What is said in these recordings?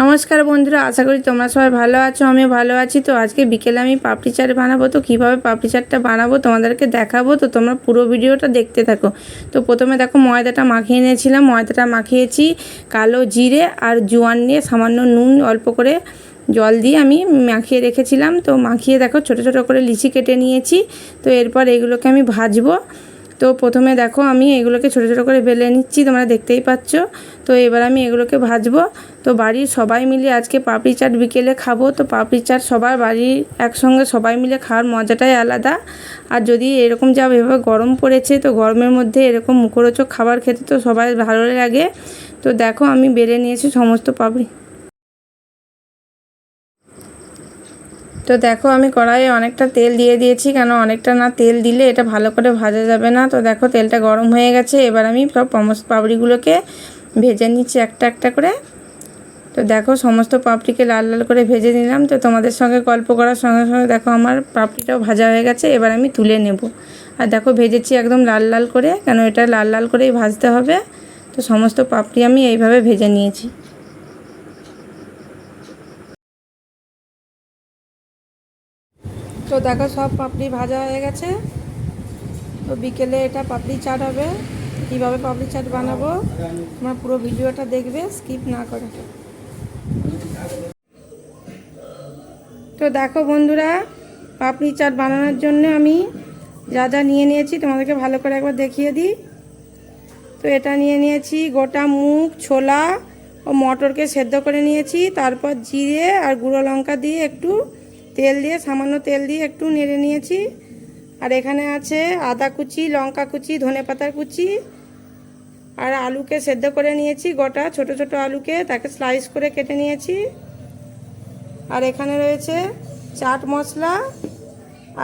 নমস্কার বন্ধুরা, আশা করি তোমরা সবাই ভালো আছো, আমিও ভালো আছি। তো আজকে বিকেলে আমি পাপড়ি চাট বানাবো, তো কীভাবে পাপড়ি চাটটা বানাবো তোমাদেরকে দেখাবো, তো তোমরা পুরো ভিডিওটা দেখতে থাকো। তো প্রথমে দেখো ময়দাটা মাখিয়ে নিয়েছিলাম, ময়দাটা মাখিয়েছি কালো জিরে আর জোয়ান নিয়ে সামান্য নুন অল্প করে জল দিয়ে আমি মাখিয়ে রেখেছিলাম। তো মাখিয়ে দেখো ছোটো ছোটো করে লিচি কেটে নিয়েছি, তো এরপর এগুলোকে আমি ভাজবো। তো প্রথমে দেখো আমি এগুলোকে ছোটো ছোটো করে বেলে নিচ্ছি, তোমরা দেখতেই পাচ্ছ। তো এবার আমি এগুলোকে ভাজবো। তো বাড়ির সবাই মিলে আজকে পাপড়ি চাট বিকেলে খাব। তো পাপড়ি চাট সবার বাড়ির একসঙ্গে সবাই মিলে খাওয়ার মজাটাই আলাদা। আর যদি এরকম যা এভাবে গরম পড়েছে, তো গরমের মধ্যে এরকম মুখরোচক খাবার খেতে তো সবাই ভালো লাগে। তো দেখো আমি বেলে নিয়েছি সমস্ত পাপড়ি। তো দেখো আমি কড়াইয়ে অনেকটা তেল দিয়ে দিয়েছি, কেন অনেকটা না তেল দিলে এটা ভালো করে ভাজা যাবে না। তো দেখো তেলটা গরম হয়ে গেছে, এবার আমি সব সমস্ত পাপড়িগুলোকে ভেজে নিচ্ছি একটা একটা করে। তো দেখো সমস্ত পাপড়িকে লাল লাল করে ভেজে নিলাম, তো তোমাদের সঙ্গে গল্প করার সঙ্গে সঙ্গে দেখো আমার পাপড়িটাও ভাজা হয়ে গেছে, এবার আমি তুলে নেব। আর দেখো ভেজেছি একদম লাল লাল করে, কেন এটা লাল লাল করেই ভাজতে হবে। তো সমস্ত পাপড়ি আমি এইভাবে ভেজে নিয়েছি। তো দেখো সব পাপড়ি ভাজা হয়ে গেছে। তো বিকেলে এটা পাপড়ি চাট হবে। কীভাবে পাপড়ি চাট বানাবো? তোমার পুরো ভিডিওটা দেখবে স্কিপ না করে। তো দেখো বন্ধুরা, পাপড়ি চাট বানানোর জন্য আমি যা যা নিয়ে নিয়েছি তোমাদেরকে ভালো করে একবার দেখিয়ে দিই। তো এটা নিয়ে নিয়েছি গোটা মুগ, ছোলা ও মটরকে সেদ্ধ করে নিয়েছি। তারপর জিরে আর গুঁড়ো লঙ্কা দিয়ে একটু তেল দিয়ে, সামান্য তেল দিয়ে একটু নেড়ে নিয়েছি। আর এখানে আছে আদা কুচি, লঙ্কা কুচি, ধনে পাতার কুচি। আর আলুকে সেদ্ধ করে নিয়েছি গোটা, ছোট ছোট আলুকে, তাকে স্লাইস করে কেটে নিয়েছি। আর এখানে রয়েছে চাট মশলা।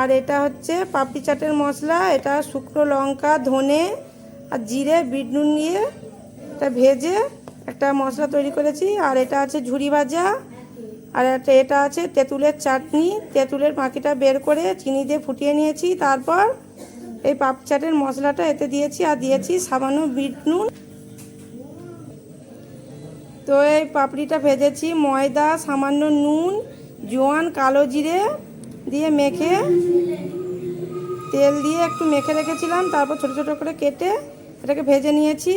আর এটা হচ্ছে পাপড়ি চাটের মশলা, এটা শুকনো লঙ্কা, ধনে আর জিরে, বিট নুন নিয়ে এটা ভেজে একটা মশলা তৈরি করেছি। আর এটা আছে ঝুরি ভাজা। আর একটা এটা আছে, তেঁতুলের চাটনি। তেঁতুলের পাখিটা বের করে চিনি দিয়ে ফুটিয়ে নিয়েছি। তারপর এই পাপ চাটের মশলাটা এতে দিয়েছি আর দিয়েছি সামান্য বিট নুন। তো এই পাপড়িটা ভেজেছি, ময়দা, সামান্য নুন, জোয়ান, কালো জিরে দিয়ে মেখে তেল দিয়ে একটু মেখে রেখেছিলাম। তারপর ছোটো ছোটো করে কেটে এটাকে ভেজে নিয়েছি।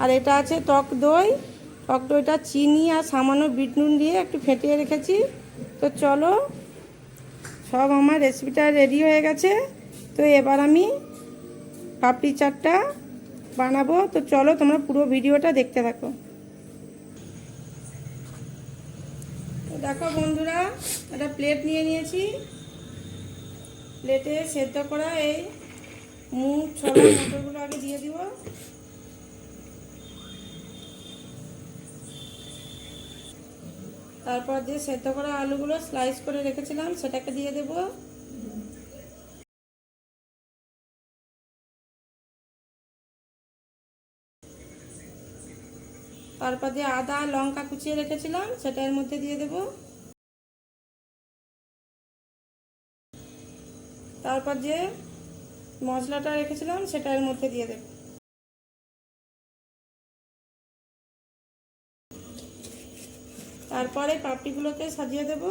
আর এটা আছে টক দই। টক দইটা চিনি আর সামান্য বিট নুন দিয়ে একটু ফেটিয়ে রেখেছি। তো চলো, সব আমার রেসিপিটা রেডি হয়ে গেছে। তো এবার আমি পাপড়ি চাটটা বানাবো। তো চলো, তোমরা পুরো ভিডিওটা দেখতে থাকো। দেখো বন্ধুরা, একটা প্লেট নিয়ে নিয়েছি। প্লেটে সেদ্ধ করা এই মুগ, ছোলা, মটরগুলো আগে দিয়ে দিব। তারপর যে সেদ্ধ করা আলুগুলো স্লাইস করে রেখেছিলাম, সেটাকে দিয়ে দেব। তারপর যে আদা, লঙ্কা কুচিয়ে রেখেছিলাম, সেটা এর মধ্যে দিয়ে দেব। তারপর যে মশলাটা রেখেছিলাম, সেটা এর মধ্যে দিয়ে দেব। তারপরে পাপড়িগুলোকে সাজিয়ে দেব।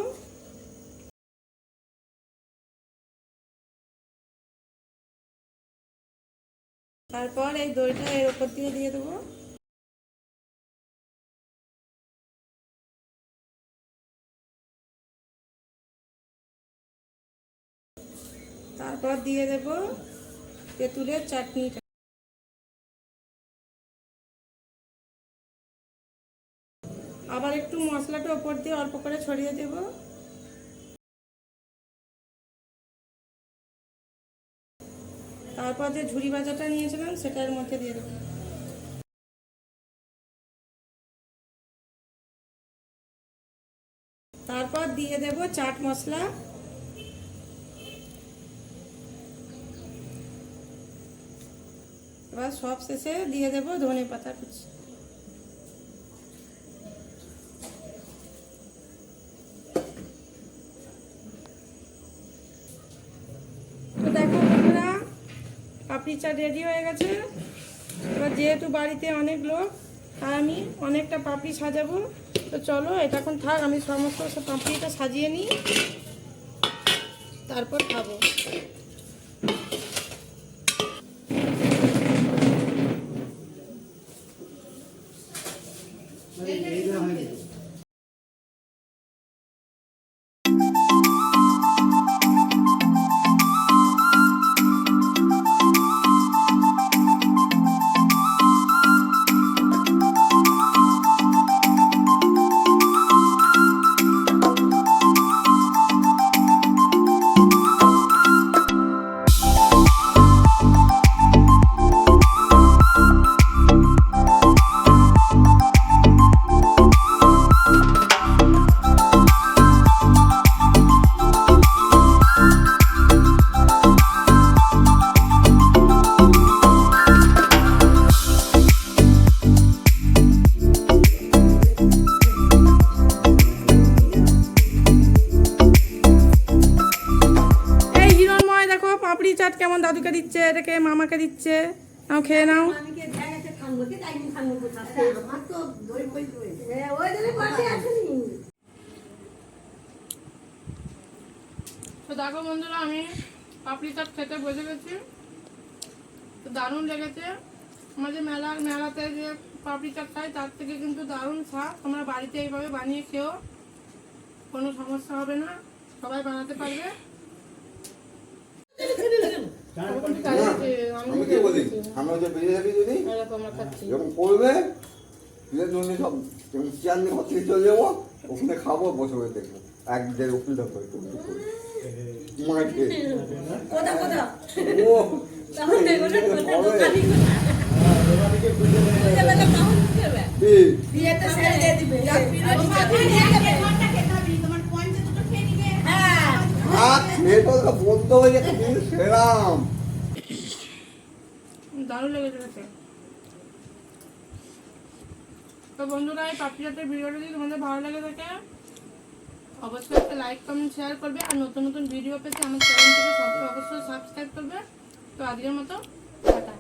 তারপর এই দইটা এর উপর দিয়ে দিয়ে দেবো। তারপর দিয়ে দেব তেঁতুলের চাটনিটা। আবার একটু মশলাটা ওপর দিয়ে অল্প করে ছড়িয়ে দেব। তারপর যে ঝুড়ি ভাজাটা নিয়েছিলাম সেটার মধ্যে দিয়ে দেবো। তারপর দিয়ে দেব চাট মশলা। এবার সব শেষে দিয়ে দেব ধনে পাতা কুচি তো দেখো বন্ধুরা পাপড়ি রেডি হয়ে গেছে। এবার যেহেতু বাড়িতে অনেক লোক আর আমি অনেকটা পাপড়ি সাজাবো। তো চলো, এটা এখন থাক, আমি সমস্ত পাঁপড়িটা সাজিয়ে নিই। তারপর খাব। চাট কেমন দাদুকে দিচ্ছে, এটাকে মামাকে দিচ্ছে? নাও, খেয়ে নাও। তো দেখো বন্ধুরা, আমি পাপড়ি চাট খেতে বসে গেছি। তো দারুণ লেগেছে। আমাদের মেলার মেলাতে যে পাপড়ি চাট খাই, তার থেকে কিন্তু দারুণ স্বাদ। তোমরা বাড়িতে এইভাবে বানিয়ে খেও। কোনো সমস্যা হবে না। সবাই বানাতে পারবে। আমরা যে বেরিয়ে থাকি যদি চেয়ার নিয়ে ঘর চলে যাব ওখানে খাব বসে বসে দেখব এক দেড় উল্টা করে টুক মাঠে তো বন্ধুরা, এই পাপড়ি ভিডিওটা যদি তোমাদের ভালো লেগে থাকে, অবশ্যই একটা লাইক কমেন্ট শেয়ার করবে। আর নতুন নতুন ভিডিও পেতে আমার চ্যানেলটিকে অবশ্যই সাবস্ক্রাইব করবে। তো আজকের মতো, টাটা।